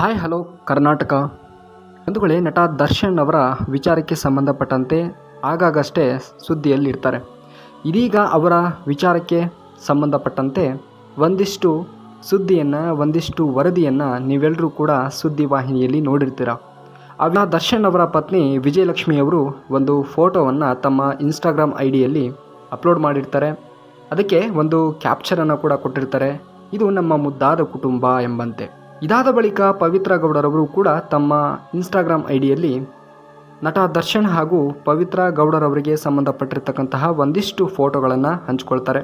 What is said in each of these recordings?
Hi, hello, Karnataka. ಬಂಧುಗಳೇ, ನಟ ದರ್ಶನ್ ಅವರ ವಿಚಾರಕ್ಕೆ ಸಂಬಂಧಪಟ್ಟಂತೆ ಆಗಾಗಷ್ಟೇ ಸುದ್ದಿಯಲ್ಲಿರ್ತಾರೆ. ಇದೀಗ ಅವರ ವಿಚಾರಕ್ಕೆ ಸಂಬಂಧಪಟ್ಟಂತೆ ಒಂದಿಷ್ಟು ಸುದ್ದಿಯನ್ನು, ಒಂದಿಷ್ಟು ವರದಿಯನ್ನು ನೀವೆಲ್ಲರೂ ಕೂಡ ಸುದ್ದಿವಾಹಿನಿಯಲ್ಲಿ ನೋಡಿರ್ತೀರ? ಆಗ ದರ್ಶನ್ ಅವರ ಪತ್ನಿ ವಿಜಯಲಕ್ಷ್ಮಿಯವರು ಒಂದು ಫೋಟೋವನ್ನು ತಮ್ಮ ಇನ್ಸ್ಟಾಗ್ರಾಮ್ ಐ ಡಿಯಲ್ಲಿ ಅಪ್ಲೋಡ್ ಮಾಡಿರ್ತಾರೆ. ಅದಕ್ಕೆ ಒಂದು ಕ್ಯಾಪ್ಚರನ್ನು ಕೂಡ ಕೊಟ್ಟಿರ್ತಾರೆ. ಇದು ನಮ್ಮ ಮುದ್ದಾದ ಕುಟುಂಬ ಎಂಬಂತೆ. ಇದಾದ ಬಳಿಕ ಪವಿತ್ರ ಗೌಡರವರು ಕೂಡ ತಮ್ಮ ಇನ್ಸ್ಟಾಗ್ರಾಮ್ ಐಡಿಯಲ್ಲಿ ಡಿಯಲ್ಲಿ ನಟ ದರ್ಶನ್ ಹಾಗೂ ಪವಿತ್ರ ಗೌಡರವರಿಗೆ ಸಂಬಂಧಪಟ್ಟಿರ್ತಕ್ಕಂತಹ ಒಂದಿಷ್ಟು ಫೋಟೋಗಳನ್ನು ಹಂಚಿಕೊಳ್ತಾರೆ.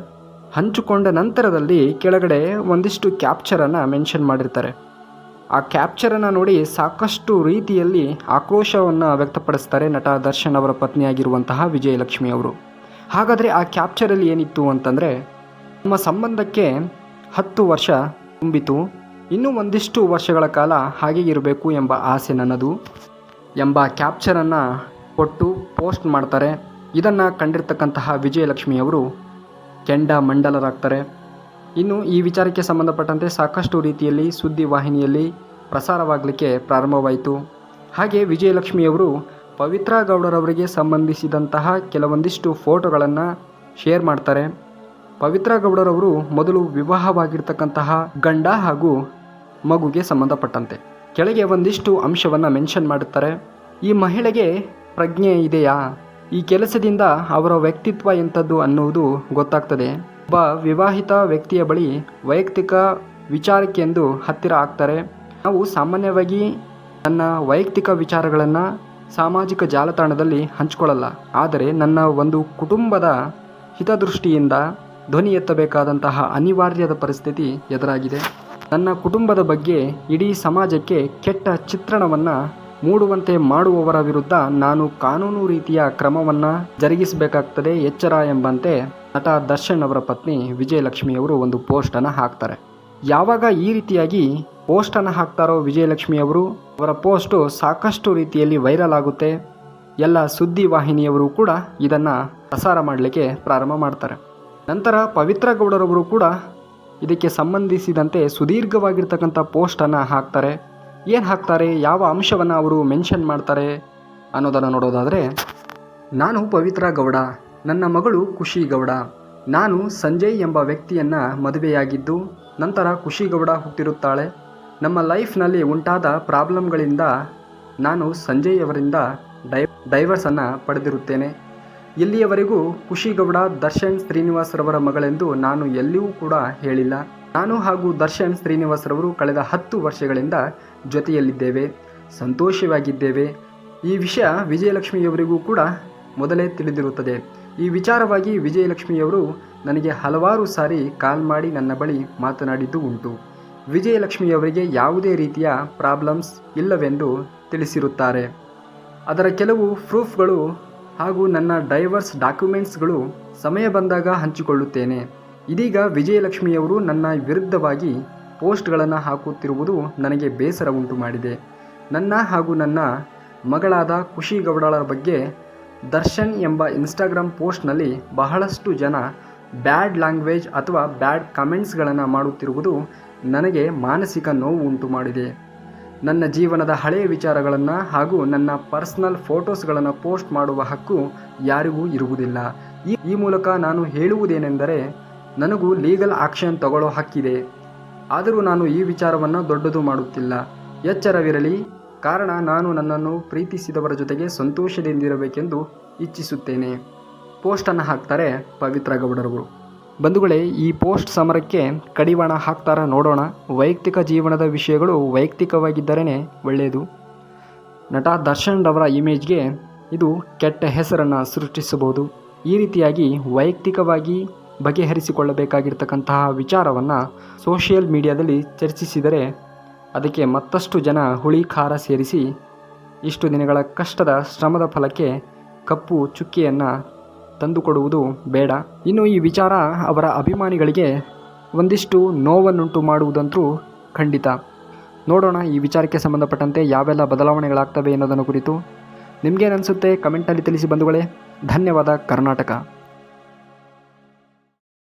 ಹಂಚಿಕೊಂಡ ನಂತರದಲ್ಲಿ ಕೆಳಗಡೆ ಒಂದಿಷ್ಟು ಕ್ಯಾಪ್ಚರನ್ನು ಮೆನ್ಷನ್ ಮಾಡಿರ್ತಾರೆ. ಆ ಕ್ಯಾಪ್ಚರನ್ನು ನೋಡಿ ಸಾಕಷ್ಟು ರೀತಿಯಲ್ಲಿ ಆಕ್ರೋಶವನ್ನು ವ್ಯಕ್ತಪಡಿಸ್ತಾರೆ ನಟ ದರ್ಶನ್ ಅವರ ಪತ್ನಿಯಾಗಿರುವಂತಹ ವಿಜಯಲಕ್ಷ್ಮಿ ಅವರು. ಹಾಗಾದರೆ ಆ ಕ್ಯಾಪ್ಚರಲ್ಲಿ ಏನಿತ್ತು ಅಂತಂದರೆ ನಮ್ಮ ಸಂಬಂಧಕ್ಕೆ ಹತ್ತು ವರ್ಷ ತುಂಬಿತು. ಇನ್ನೂ ಒಂದಿಷ್ಟು ವರ್ಷಗಳ ಕಾಲ ಹಾಗೆ ಇರಬೇಕು ಎಂಬ ಆಸೆ ನನ್ನದು ಎಂಬ ಕ್ಯಾಪ್ಚರನ್ನು ಕೊಟ್ಟು ಪೋಸ್ಟ್ ಮಾಡ್ತಾರೆ. ಇದನ್ನು ಕಂಡಿರ್ತಕ್ಕಂತಹ ವಿಜಯಲಕ್ಷ್ಮಿಯವರು ಕೆಂಡ ಮಂಡಲರಾಗ್ತಾರೆ. ಇನ್ನು ಈ ವಿಚಾರಕ್ಕೆ ಸಂಬಂಧಪಟ್ಟಂತೆ ಸಾಕಷ್ಟು ರೀತಿಯಲ್ಲಿ ಸುದ್ದಿ ವಾಹಿನಿಯಲ್ಲಿ ಪ್ರಸಾರವಾಗಲಿಕ್ಕೆ ಪ್ರಾರಂಭವಾಯಿತು. ಹಾಗೆ ವಿಜಯಲಕ್ಷ್ಮಿಯವರು ಪವಿತ್ರ ಗೌಡರವರಿಗೆ ಸಂಬಂಧಿಸಿದಂತಹ ಕೆಲವೊಂದಿಷ್ಟು ಫೋಟೋಗಳನ್ನು ಶೇರ್ ಮಾಡ್ತಾರೆ. ಪವಿತ್ರ ಗೌಡರವರು ಮೊದಲು ವಿವಾಹವಾಗಿರ್ತಕ್ಕಂತಹ ಗಂಡ ಹಾಗೂ ಮಗುಗೆ ಸಂಬಂಧಪಟ್ಟಂತೆ. ಕೆಳಗೆ ಒಂದಿಷ್ಟು ಅಂಶವನ್ನು ಮೆನ್ಷನ್ ಮಾಡುತ್ತಾರೆ. ಈ ಮಹಿಳೆಗೆ ಪ್ರಜ್ಞೆ ಇದೆಯಾ? ಈ ಕೆಲಸದಿಂದ ಅವರ ವ್ಯಕ್ತಿತ್ವ ಎಂಥದ್ದು ಅನ್ನುವುದು ಗೊತ್ತಾಗ್ತದೆ. ಒಬ್ಬ ವಿವಾಹಿತ ವ್ಯಕ್ತಿಯ ಬಳಿ ವೈಯಕ್ತಿಕ ವಿಚಾರಕ್ಕೆಂದು ಹತ್ತಿರ ಆಗ್ತಾರೆ. ನಾವು ಸಾಮಾನ್ಯವಾಗಿ ನನ್ನ ವೈಯಕ್ತಿಕ ವಿಚಾರಗಳನ್ನು ಸಾಮಾಜಿಕ ಜಾಲತಾಣದಲ್ಲಿ ಹಂಚಿಕೊಳ್ಳಲ್ಲ. ಆದರೆ ನನ್ನ ಒಂದು ಕುಟುಂಬದ ಹಿತದೃಷ್ಟಿಯಿಂದ ಧ್ವನಿ ಎತ್ತಬೇಕಾದಂತಹ ಅನಿವಾರ್ಯದ ಪರಿಸ್ಥಿತಿ ಎದುರಾಗಿದೆ. ನನ್ನ ಕುಟುಂಬದ ಬಗ್ಗೆ ಇಡೀ ಸಮಾಜಕ್ಕೆ ಕೆಟ್ಟ ಚಿತ್ರಣವನ್ನು ಮೂಡುವಂತೆ ಮಾಡುವವರ ವಿರುದ್ಧ ನಾನು ಕಾನೂನು ರೀತಿಯ ಕ್ರಮವನ್ನು ಜರುಗಿಸಬೇಕಾಗ್ತದೆ ಎಚ್ಚರ ಎಂಬಂತೆ ನಟ ದರ್ಶನ್ ಅವರ ಪತ್ನಿ ವಿಜಯಲಕ್ಷ್ಮಿಯವರು ಒಂದು ಪೋಸ್ಟನ್ನು ಹಾಕ್ತಾರೆ. ಯಾವಾಗ ಈ ರೀತಿಯಾಗಿ ಪೋಸ್ಟನ್ನು ಹಾಕ್ತಾರೋ ವಿಜಯಲಕ್ಷ್ಮಿಯವರು ಅವರ ಪೋಸ್ಟು ಸಾಕಷ್ಟು ರೀತಿಯಲ್ಲಿ ವೈರಲ್ ಆಗುತ್ತೆ. ಎಲ್ಲ ಸುದ್ದಿ ವಾಹಿನಿಯವರು ಕೂಡ ಇದನ್ನು ಪ್ರಸಾರ ಮಾಡಲಿಕ್ಕೆ ಪ್ರಾರಂಭ ಮಾಡ್ತಾರೆ. ನಂತರ ಪವಿತ್ರ ಗೌಡರವರು ಕೂಡ ಇದಕ್ಕೆ ಸಂಬಂಧಿಸಿದಂತೆ ಸುದೀರ್ಘವಾಗಿರ್ತಕ್ಕಂಥ ಪೋಸ್ಟನ್ನು ಹಾಕ್ತಾರೆ. ಏನು ಹಾಕ್ತಾರೆ? ಯಾವ ಅಂಶವನ್ನು ಅವರು ಮೆನ್ಷನ್ ಮಾಡ್ತಾರೆ ಅನ್ನೋದನ್ನು ನೋಡೋದಾದರೆ, ನಾನು ಪವಿತ್ರ ಗೌಡ, ನನ್ನ ಮಗಳು ಖುಷಿ ಗೌಡ, ನಾನು ಸಂಜಯ್ ಎಂಬ ವ್ಯಕ್ತಿಯನ್ನು ಮದುವೆಯಾಗಿದ್ದು, ನಂತರ ಖುಷಿ ಗೌಡ ಹುಟ್ಟಿರುತ್ತಾಳೆ. ನಮ್ಮ ಲೈಫ್ನಲ್ಲಿ ಉಂಟಾದ ಪ್ರಾಬ್ಲಮ್ಗಳಿಂದ ನಾನು ಸಂಜಯ್ ಅವರಿಂದ ಡೈ, ಡೈವರ್ಸನ್ನು ಪಡೆದಿರುತ್ತೇನೆ. ಇಲ್ಲಿಯವರೆಗೂ ಖುಷಿಗೌಡ ದರ್ಶನ್ ಶ್ರೀನಿವಾಸರವರ ಮಗಳೆಂದು ನಾನು ಎಲ್ಲಿಯೂ ಕೂಡ ಹೇಳಿಲ್ಲ. ನಾನು ಹಾಗೂ ದರ್ಶನ್ ಶ್ರೀನಿವಾಸರವರು ಕಳೆದ ಹತ್ತು ವರ್ಷಗಳಿಂದ ಜೊತೆಯಲ್ಲಿದ್ದೇವೆ, ಸಂತೋಷವಾಗಿದ್ದೇವೆ. ಈ ವಿಷಯ ವಿಜಯಲಕ್ಷ್ಮಿಯವರಿಗೂ ಕೂಡ ಮೊದಲೇ ತಿಳಿದಿರುತ್ತದೆ. ಈ ವಿಚಾರವಾಗಿ ವಿಜಯಲಕ್ಷ್ಮಿಯವರು ನನಗೆ ಹಲವಾರು ಸಾರಿ ಕಾಲ್ ಮಾಡಿ ನನ್ನ ಬಳಿ ಮಾತನಾಡಿದ್ದು ಉಂಟು. ವಿಜಯಲಕ್ಷ್ಮಿಯವರಿಗೆ ಯಾವುದೇ ರೀತಿಯ ಪ್ರಾಬ್ಲಮ್ಸ್ ಇಲ್ಲವೆಂದು ತಿಳಿಸಿರುತ್ತಾರೆ. ಅದರ ಕೆಲವು ಪ್ರೂಫ್ಗಳು ಹಾಗೂ ನನ್ನ ಡೈವರ್ಸ್ ಡಾಕ್ಯುಮೆಂಟ್ಸ್ಗಳು ಸಮಯ ಬಂದಾಗ ಹಂಚಿಕೊಳ್ಳುತ್ತೇನೆ. ಇದೀಗ ವಿಜಯಲಕ್ಷ್ಮಿಯವರು ನನ್ನ ವಿರುದ್ಧವಾಗಿ ಪೋಸ್ಟ್ಗಳನ್ನು ಹಾಕುತ್ತಿರುವುದು ನನಗೆ ಬೇಸರ ಉಂಟು ಮಾಡಿದೆ ನನ್ನ ಹಾಗೂ ನನ್ನ ಮಗಳಾದ ಖುಷಿ ಗೌಡಳ ಬಗ್ಗೆ ದರ್ಶನ್ ಎಂಬ ಇನ್ಸ್ಟಾಗ್ರಾಮ್ ಪೋಸ್ಟ್ನಲ್ಲಿ ಬಹಳಷ್ಟು ಜನ ಬ್ಯಾಡ್ ಲ್ಯಾಂಗ್ವೇಜ್ ಅಥವಾ ಬ್ಯಾಡ್ ಕಮೆಂಟ್ಸ್ಗಳನ್ನು ಮಾಡುತ್ತಿರುವುದು ನನಗೆ ಮಾನಸಿಕ ನೋವು ಉಂಟು ಮಾಡಿದೆ ನನ್ನ ಜೀವನದ ಹಳೆಯ ವಿಚಾರಗಳನ್ನು ಹಾಗೂ ನನ್ನ ಪರ್ಸ್ನಲ್ ಫೋಟೋಸ್ಗಳನ್ನು ಪೋಸ್ಟ್ ಮಾಡುವ ಹಕ್ಕು ಯಾರಿಗೂ ಇರುವುದಿಲ್ಲ. ಈ ಈ ಮೂಲಕ ನಾನು ಹೇಳುವುದೇನೆಂದರೆ, ನನಗೂ ಲೀಗಲ್ ಆಕ್ಷನ್ ತಗೊಳ್ಳೋ ಹಕ್ಕಿದೆ. ಆದರೂ ನಾನು ಈ ವಿಚಾರವನ್ನು ದೊಡ್ಡದು ಮಾಡುತ್ತಿಲ್ಲ. ಎಚ್ಚರವಿರಲಿ. ಕಾರಣ, ನಾನು ನನ್ನನ್ನು ಪ್ರೀತಿಸಿದವರ ಜೊತೆಗೆ ಸಂತೋಷದಿಂದಿರಬೇಕೆಂದು ಇಚ್ಛಿಸುತ್ತೇನೆ. ಪೋಸ್ಟನ್ನು ಹಾಕ್ತಾರೆ ಪವಿತ್ರ ಗೌಡರವರು ಬಂಧುಗಳೇ, ಈ ಪೋಸ್ಟ್ ಸಮರಕ್ಕೆ ಕಡಿವಾಣ ಹಾಕ್ತಾರ ನೋಡೋಣ. ವೈಯಕ್ತಿಕ ಜೀವನದ ವಿಷಯಗಳು ವೈಯಕ್ತಿಕವಾಗಿದ್ದರೇ ಒಳ್ಳೆಯದು. ನಟ ದರ್ಶನ್ ರವರ ಇಮೇಜ್ಗೆ ಇದು ಕೆಟ್ಟ ಹೆಸರನ್ನು ಸೃಷ್ಟಿಸಬಹುದು. ಈ ರೀತಿಯಾಗಿ ವೈಯಕ್ತಿಕವಾಗಿ ಬಗೆಹರಿಸಿಕೊಳ್ಳಬೇಕಾಗಿರ್ತಕ್ಕಂತಹ ವಿಚಾರವನ್ನು ಸೋಷಿಯಲ್ ಮೀಡಿಯಾದಲ್ಲಿ ಚರ್ಚಿಸಿದರೆ ಅದಕ್ಕೆ ಮತ್ತಷ್ಟು ಜನ ಹುಳಿ ಖಾರ ಸೇರಿಸಿ ಇಷ್ಟು ದಿನಗಳ ಕಷ್ಟದ ಶ್ರಮದ ಫಲಕ್ಕೆ ಕಪ್ಪು ಚುಕ್ಕಿಯನ್ನು ತಂದುಕೊಡುವುದು ಬೇಡ. ಇನ್ನು ಈ ವಿಚಾರ ಅವರ ಅಭಿಮಾನಿಗಳಿಗೆ ಒಂದಿಷ್ಟು ನೋವನ್ನುಂಟು ಮಾಡುವುದಂತೂ ಖಂಡಿತ. ನೋಡೋಣ ಈ ವಿಚಾರಕ್ಕೆ ಸಂಬಂಧಪಟ್ಟಂತೆ ಯಾವೆಲ್ಲ ಬದಲಾವಣೆಗಳಾಗ್ತವೆ ಅನ್ನೋದನ್ನು ಕುರಿತು. ನಿಮಗೇನು ಅನಿಸುತ್ತೆ ಕಮೆಂಟಲ್ಲಿ ತಿಳಿಸಿ ಬಂಧುಗಳೇ. ಧನ್ಯವಾದ ಕರ್ನಾಟಕ.